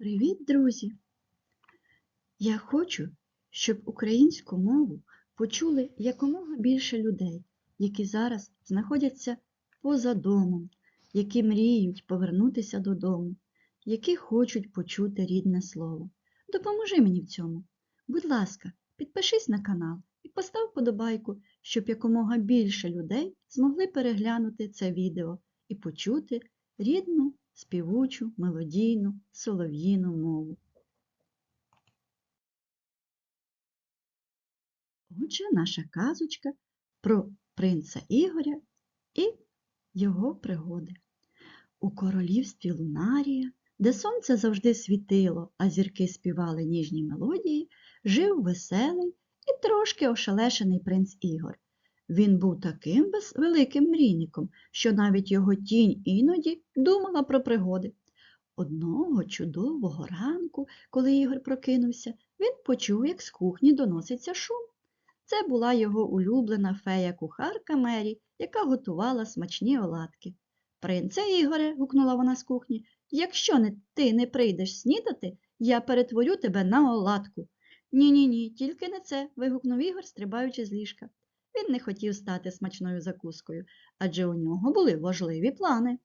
Привіт, друзі! Я хочу, щоб українську мову почули якомога більше людей, які зараз знаходяться поза домом, які мріють повернутися додому, які хочуть почути рідне слово. Допоможи мені в цьому. Будь ласка, підпишись на канал і постав подобайку, щоб якомога більше людей змогли переглянути це відео і почути рідну, співучу, мелодійну, солов'їну мову. Отже, наша казочка про принца Ігоря і його пригоди. У королівстві Лунарія, де сонце завжди світило, а зірки співали ніжні мелодії, жив веселий і трошки ошелешений принц Ігор. Він був таким великим мрійником, що навіть його тінь іноді думала про пригоди. Одного чудового ранку, коли Ігор прокинувся, він почув, як з кухні доноситься шум. Це була його улюблена фея-кухарка Мері, яка готувала смачні оладки. Принце Ігоре, гукнула вона з кухні, якщо не, ти не прийдеш снідати, я перетворю тебе на оладку. Ні-ні ні, тільки не це. вигукнув Ігор, стрибаючи з ліжка. Він не хотів стати смачною закускою, адже у нього були важливі плани.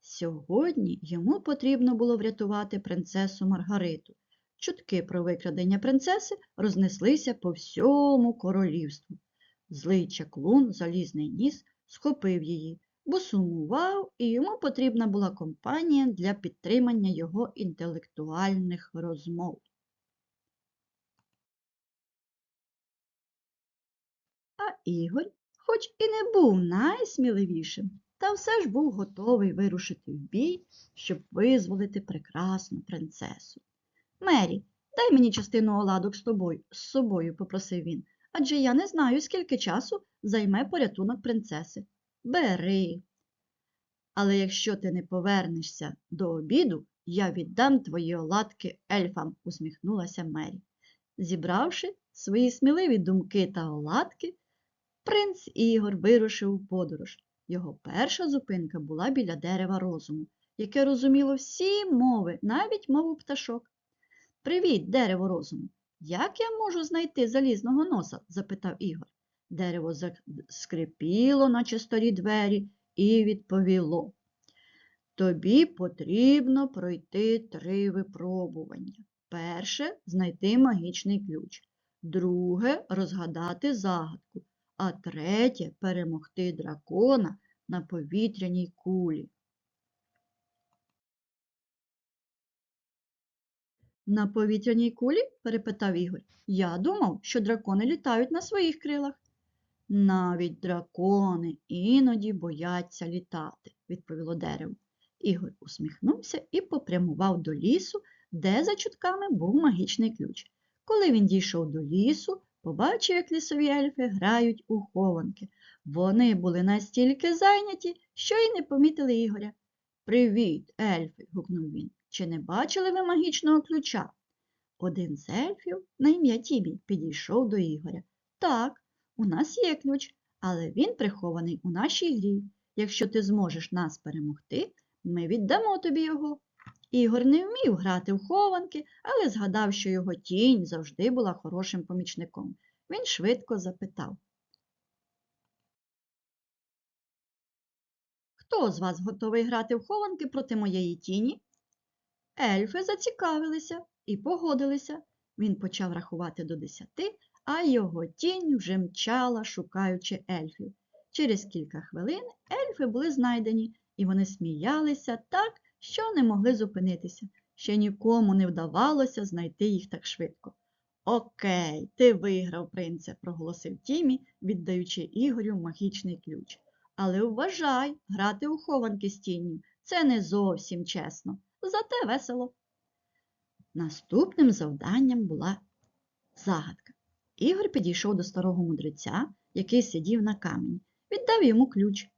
Сьогодні йому потрібно було врятувати принцесу Маргариту. Чутки про викрадення принцеси рознеслися по всьому королівству. Злий чаклун, залізний ніс, схопив її, бо сумував, і йому потрібна була компанія для підтримання його інтелектуальних розмов. А Ігор, хоч і не був найсміливішим, та все ж був готовий вирушити в бій, щоб визволити прекрасну принцесу. Мері, дай мені частину оладок з тобою, з собою, попросив він, адже я не знаю, скільки часу займе порятунок принцеси. Бери. Але якщо ти не повернешся до обіду, я віддам твої оладки ельфам, усміхнулася Мері. Зібравши свої сміливі думки та оладки, принц Ігор вирушив у подорож. Його перша зупинка була біля дерева розуму, яке розуміло всі мови, навіть мову пташок. Привіт, дерево розуму. Як я можу знайти залізного носа? запитав Ігор. Дерево скрипіло, наче старі двері, і відповіло. Тобі потрібно пройти три випробування. Перше знайти магічний ключ, друге розгадати загадку, а третє перемогти дракона на повітряній кулі. На повітряній кулі? перепитав Ігор. Я думав, що дракони літають на своїх крилах. Навіть дракони іноді бояться літати, відповіло дерево. Ігор усміхнувся і попрямував до лісу, де за чутками був магічний ключ. Коли він дійшов до лісу, побачив, як лісові ельфи грають у хованки. Вони були настільки зайняті, що й не помітили Ігоря. Привіт, ельфи. гукнув він. Чи не бачили ви магічного ключа? Один з ельфів на ім'я Тібі підійшов до Ігоря. Так, у нас є ключ, але він прихований у нашій грі. Якщо ти зможеш нас перемогти, ми віддамо тобі його. Ігор не вмів грати в хованки, але згадав, що його тінь завжди була хорошим помічником. Він швидко запитав. Хто з вас готовий грати в хованки проти моєї тіні? Ельфи зацікавилися і погодилися. Він почав рахувати до десяти, а його тінь вже мчала, шукаючи ельфів. Через кілька хвилин ельфи були знайдені, і вони сміялися так, що не могли зупинитися. Ще нікому не вдавалося знайти їх так швидко. Окей, ти виграв, принце, проголосив Тімі, віддаючи Ігорю магічний ключ. Але вважай, грати у хованки з тінню – це не зовсім чесно, зате весело. Наступним завданням була загадка. Ігор підійшов до старого мудреця, який сидів на камені, віддав йому ключ.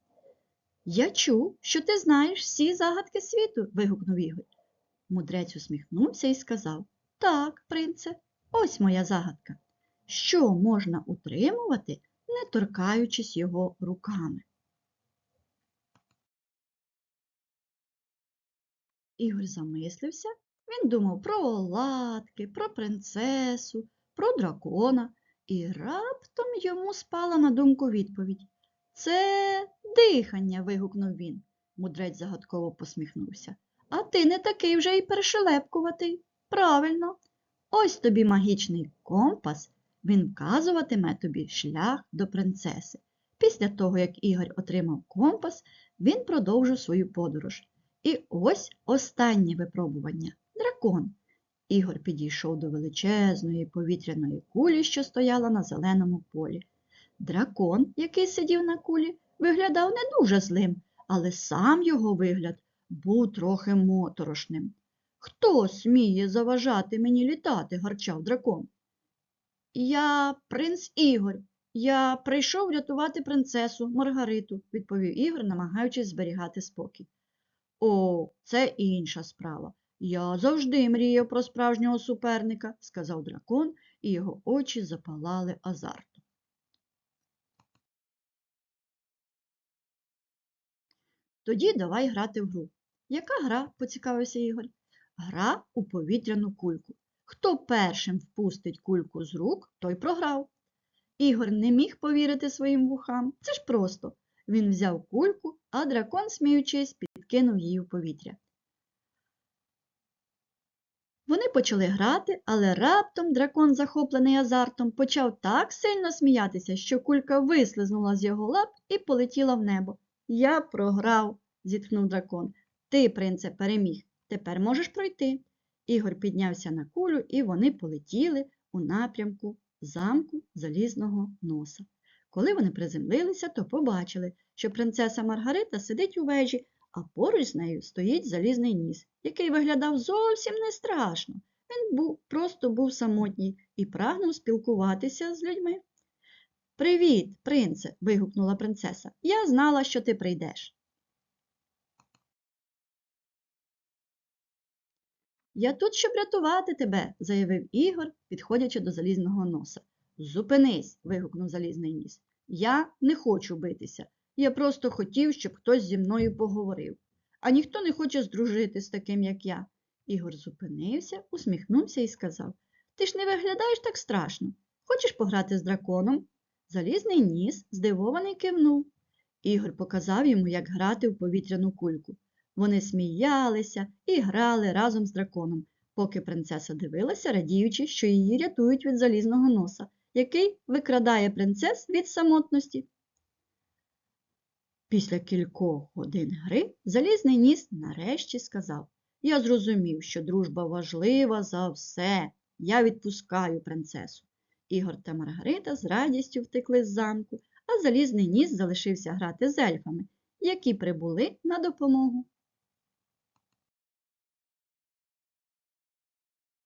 Я чув, що ти знаєш всі загадки світу, вигукнув Ігор. Мудрець усміхнувся і сказав Так, принце, ось моя загадка. Що можна утримувати, не торкаючись його руками? Ігор замислився Він думав про оладки, про принцесу, про дракона, і раптом йому спала на думку відповідь. Це дихання. вигукнув він. Мудрець загадково посміхнувся. А ти не такий вже й перешелепкуватий. Правильно. Ось тобі магічний компас. Він вказуватиме тобі шлях до принцеси. Після того, як Ігор отримав компас, він продовжив свою подорож. І ось останнє випробування дракон. Ігор підійшов до величезної повітряної кулі, що стояла на зеленому полі. Дракон, який сидів на кулі, виглядав не дуже злим, але сам його вигляд був трохи моторошним. Хто сміє заважати мені літати? гарчав дракон. Я принц Ігор. Я прийшов рятувати принцесу Маргариту, відповів Ігор, намагаючись зберігати спокій. О, це інша справа. Я завжди мріяв про справжнього суперника, сказав дракон, і його очі запалали азартом. Тоді давай грати в гру. Яка гра? поцікавився Ігор. Гра у повітряну кульку. Хто першим впустить кульку з рук, той програв. Ігор не міг повірити своїм вухам. Це ж просто. Він взяв кульку, а дракон, сміючись, підкинув її в повітря. Вони почали грати, але раптом дракон, захоплений азартом, почав так сильно сміятися, що кулька вислизнула з його лап і полетіла в небо. Я програв, зітхнув дракон. Ти, принце, переміг. Тепер можеш пройти. Ігор піднявся на кулю, і вони полетіли у напрямку замку залізного носа. Коли вони приземлилися, то побачили, що принцеса Маргарита сидить у вежі, а поруч з нею стоїть залізний ніс, який виглядав зовсім не страшно. Він був, просто був самотній і прагнув спілкуватися з людьми. Привіт, принце, вигукнула принцеса. Я знала, що ти прийдеш. Я тут, щоб рятувати тебе, заявив Ігор, підходячи до залізного носа. Зупинись, вигукнув залізний ніс. Я не хочу битися. Я просто хотів, щоб хтось зі мною поговорив. А ніхто не хоче здружити з таким, як я. Ігор зупинився, усміхнувся і сказав Ти ж не виглядаєш так страшно. Хочеш пограти з драконом? Залізний ніс здивований кивнув. Ігор показав йому, як грати в повітряну кульку. Вони сміялися і грали разом з драконом, поки принцеса дивилася, радіючи, що її рятують від залізного носа, який викрадає принцес від самотності. Після кількох годин гри залізний ніс нарешті сказав Я зрозумів, що дружба важлива за все. Я відпускаю принцесу. Ігор та Маргарита з радістю втекли з замку, а залізний ніс залишився грати з ельфами, які прибули на допомогу.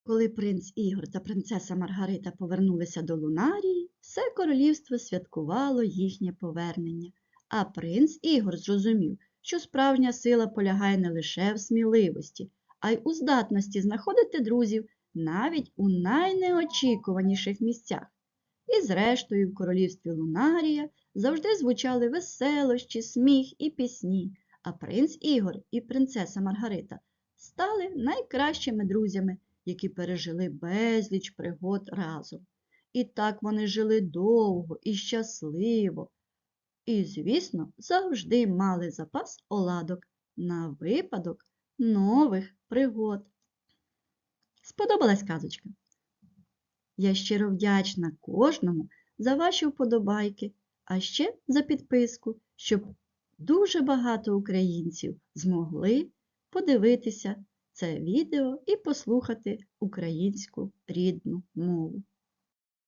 Коли принц Ігор та принцеса Маргарита повернулися до Лунарії, все королівство святкувало їхнє повернення. А принц Ігор зрозумів, що справжня сила полягає не лише в сміливості, а й у здатності знаходити друзів навіть у найнеочікуваніших місцях. І зрештою в королівстві Лунарія завжди звучали веселощі, сміх і пісні, а принц Ігор і принцеса Маргарита стали найкращими друзями, які пережили безліч пригод разом. І так вони жили довго і щасливо. І, звісно, завжди мали запас оладок на випадок нових пригод. Сподобалась казочка? Я щиро вдячна кожному за ваші вподобайки, а ще за підписку, щоб дуже багато українців змогли подивитися це відео і послухати українську рідну мову.